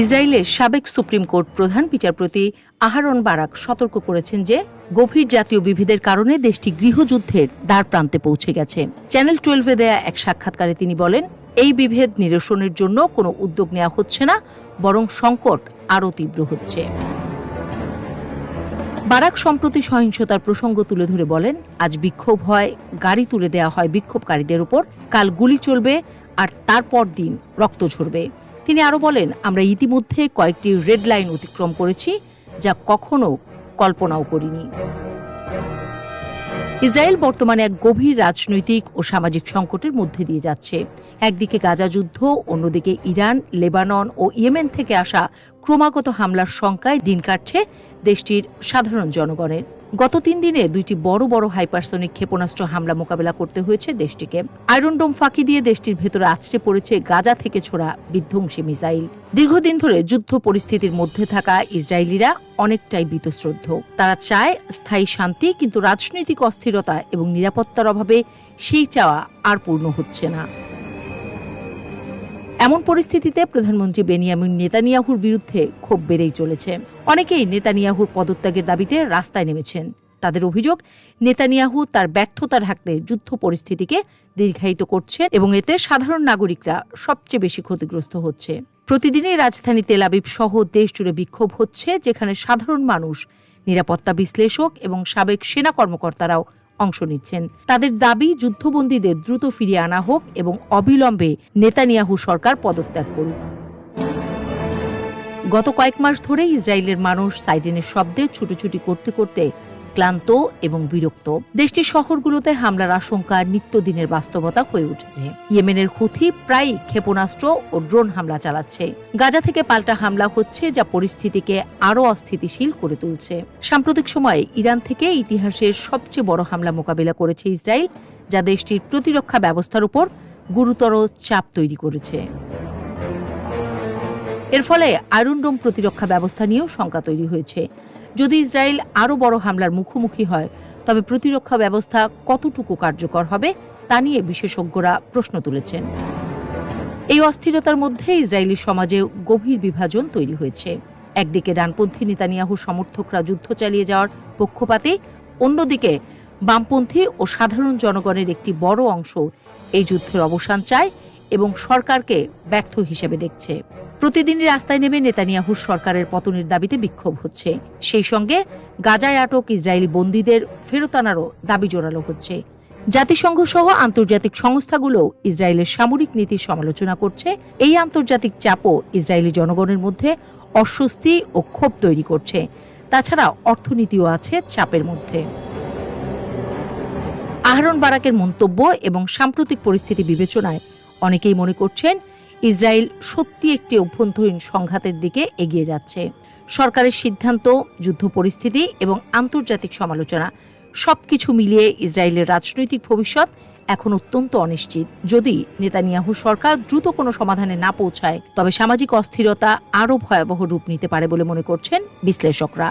ইসরায়েলের সাবেক supreme court প্রধান বিচারপতি আহারন বারাক সতর্ক করেছেন যে গভীর জাতীয় বিভেদের কারণে দেশটি গৃহযুদ্ধের দ্বার প্রান্তে পৌঁছে গেছে। চ্যানেল টুয়েলভে দেয়া এক সাক্ষাৎকারে তিনি বলেন, এই বিভেদ নিরসনের জন্য কোনো উদ্যোগ নেওয়া হচ্ছে না, বরং সংকট আরও তীব্র হচ্ছে। বারাক সম্প্রতি সহিংসতার প্রসঙ্গ তুলে ধরে বলেন, আজ বিক্ষোভ হয়, গাড়ি তুলে দেওয়া হয় বিক্ষোভকারীদের উপর, কাল গুলি চলবে, আর তারপর দিন রক্ত ঝরবে। তিনি আরও বলেন, আমরা ইতিমধ্যে কয়েকটি রেড লাইন অতিক্রম করেছি, যা কখনো কল্পনাও করিনি। ইসরায়েল বর্তমানে এক গভীর রাজনৈতিক ও সামাজিক সংকটের মধ্যে দিয়ে যাচ্ছে। একদিকে গাজা যুদ্ধ, অন্যদিকে ইরান, লেবানন ও ইয়েমেন থেকে আসা ক্রমাগত হামলার শঙ্কায় দিন কাটছে দেশটির সাধারণ জনগণের। গত তিন দিনে দুইটি বড় বড় হাইপারসনিক ক্ষেপণাস্ত্র হামলা মোকাবেলা করতে হয়েছে দেশটিকে। আয়রন ডোম ফাঁকি দিয়ে দেশটির ভেতরে আছড়ে পড়েছে গাজা থেকে ছোড়া বিধ্বংসী মিসাইল। দীর্ঘদিন ধরে যুদ্ধ পরিস্থিতির মধ্যে থাকা ইসরায়েলিরা অনেকটাই বীতশ্রদ্ধ। তারা চায় স্থায়ী শান্তি, কিন্তু রাজনৈতিক অস্থিরতা এবং নিরাপত্তার অভাবে সেই চাওয়া আর পূর্ণ হচ্ছে না। এমন পরিস্থিতিতে প্রধানমন্ত্রী বেনিয়ামিন নেতানিয়াহুর বিরুদ্ধে ক্ষোভ বেড়েই চলেছে। অনেকেই নেতানিয়াহুর পদত্যাগের দাবিতে রাস্তায় নেমেছেন। তাদের অভিযোগ, নেতানিয়াহু তার ব্যর্থতা ঢাকতে যুদ্ধ পরিস্থিতিকে দীর্ঘায়িত করছে এবং এতে সাধারণ নাগরিকরা সবচেয়ে বেশি ক্ষতিগ্রস্ত হচ্ছে। প্রতিদিনই রাজধানী তেলাবিব সহ দেশ জুড়ে বিক্ষোভ হচ্ছে, যেখানে সাধারণ মানুষ, নিরাপত্তা বিশ্লেষক এবং সাবেক সেনা কর্মকর্তারাও অংশ নিচ্ছেন। তাদের দাবি, যুদ্ধবন্দীদের দ্রুত ফিরিয়ে আনা হোক এবং অবিলম্বে নেতানিয়াহু সরকার পদত্যাগ করুক। গত কয়েক মাস ধরে ইসরায়েলের মানুষ সাইডেনের শব্দে ছুটোছুটি করতে করতে ক্লান্ত এবং বিরক্ত। দেশটির শহরগুলোতে হামলার আশঙ্কা নিত্যদিনের বাস্তবতা হয়ে উঠেছে। ইয়েমেনের হুথি প্রায় ক্ষেপণাস্ত্র ও ড্রোন হামলা চালাচ্ছে। গাজা থেকে পাল্টা হামলা হচ্ছে যা পরিস্থিতিকে আরও অস্থিতিশীল করে তুলছে। সাম্প্রতিক সময়ে ইরান থেকে ইতিহাসের সবচেয়ে বড় হামলা মোকাবিলা করেছে ইসরায়েল, যা দেশটির প্রতিরক্ষা ব্যবস্থার উপর গুরুতর চাপ তৈরি করেছে। এর ফলে আয়রনডোম প্রতিরক্ষা ব্যবস্থা নিয়েও শঙ্কা তৈরি হয়েছে। যদি ইসরায়েল আরও বড় হামলার মুখোমুখি হয়, তবে প্রতিরক্ষা ব্যবস্থা কতটুকু কার্যকর হবে, তা নিয়ে বিশেষজ্ঞরা প্রশ্ন তুলেছেন। এই অস্থিরতার মধ্যে ইসরায়েলি সমাজে গভীর বিভাজন তৈরি হয়েছে। একদিকে ডানপন্থী নেতানিয়াহু সমর্থকরা যুদ্ধ চালিয়ে যাওয়ার পক্ষপাতে, অন্যদিকে বামপন্থী ও সাধারণ জনগণের একটি বড় অংশ এই যুদ্ধের অবসান চায় এবং সরকারকে ব্যর্থ হিসেবে দেখছে। প্রতিদিনই রাস্তায় নেমে নেতানিয়াহুর সরকারের পতনের দাবিতে বিক্ষোভ হচ্ছে। সেই সঙ্গে গাজায় আটক ইসরায়েলি বন্দীদের ফেরত আনারও দাবি জোরালো হচ্ছে। জাতিসংঘ সহ আন্তর্জাতিক সংস্থাগুলো ইসরায়েলের সামরিক নীতির সমালোচনা করছে। এই আন্তর্জাতিক চাপও ইসরায়েলি জনগণের মধ্যে অস্বস্তি ও ক্ষোভ তৈরি করছে। তাছাড়া অর্থনীতিও আছে চাপের মধ্যে। আহরণ বারাকের মন্তব্য এবং সাম্প্রতিক পরিস্থিতি বিবেচনায় অনেকেই মনে করছেন ইসরায়েল সত্যি একটি অভ্যন্তরীণ সংঘাতের দিকে এগিয়ে যাচ্ছে। সরকারের সিদ্ধান্ত, যুদ্ধ পরিস্থিতি এবং আন্তর্জাতিক সমালোচনা সবকিছু মিলিয়ে ইসরায়েলের রাজনৈতিক ভবিষ্যৎ এখন অত্যন্ত অনিশ্চিত। যদি নেতানিয়াহু সরকার দ্রুত কোনো সমাধানে না পৌঁছায়, তবে সামাজিক অস্থিরতা আরও ভয়াবহ রূপ নিতে পারে বলে মনে করছেন বিশ্লেষকরা।